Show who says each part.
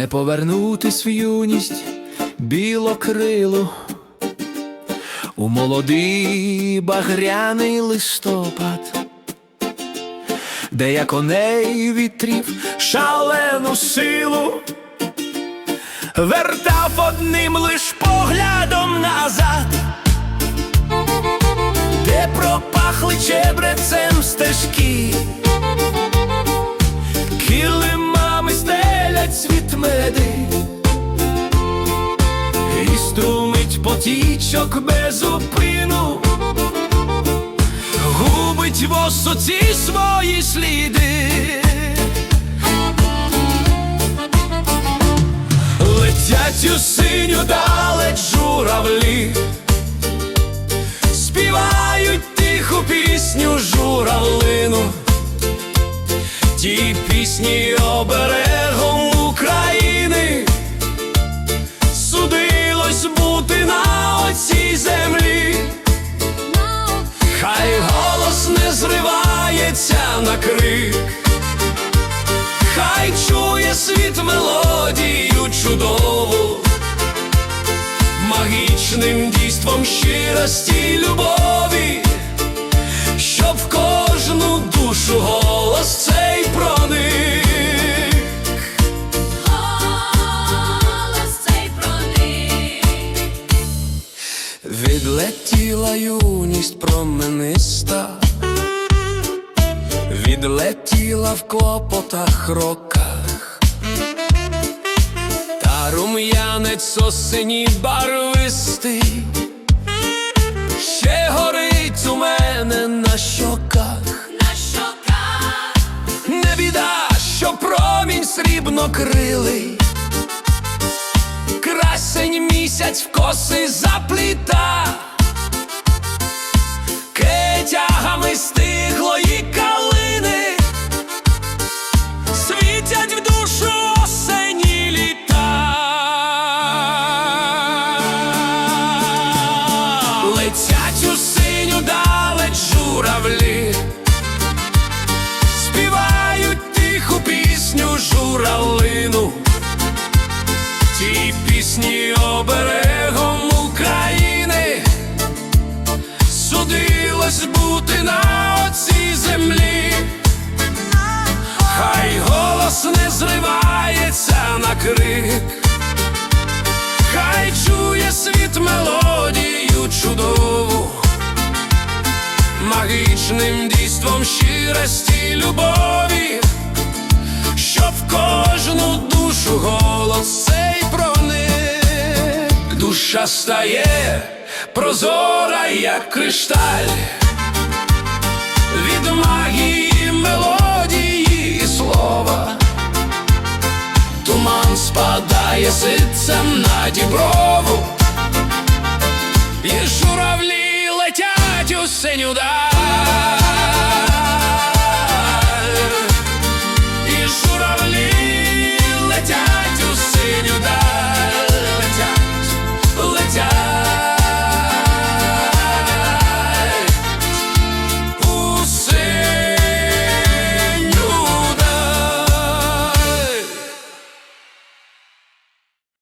Speaker 1: не повернутись в юність білокрилу, у молодий багряний листопад, де я коней вітрів шалену силу, вертав одним лиш поглядом назад, де пропахли чебрецем стежки. Струмить потічок без зупину Губить в осоці свої сліди. Летять у синю далеч журавлі. Співають тиху пісню журавлину. Ті пісні оберегом на крик, хай чує світ мелодію чудову, магічним дійством щирості любові щоб в кожну душу голос цей проник.
Speaker 2: Голос цей проник.
Speaker 1: Відлетіла юність промениста, відлетіла в клопотах роках, та рум'янець осені барвистий, ще горить у мене на щоках.
Speaker 2: На щоках.
Speaker 1: Не біда, що промінь срібно крилий, красень місяць в коси запліта, журавлину, ті пісні оберегом України, судилось бути на оцій землі, хай голос не зривається на крик, хай чує світ мелодію чудову. Магічним дійством щирості любові, щоб кожну душу голос цей проник. Душа стає прозора, як кришталь, від магії мелодії і слова. Туман спадає ситцем на діброву, і журавлі летять у синю даль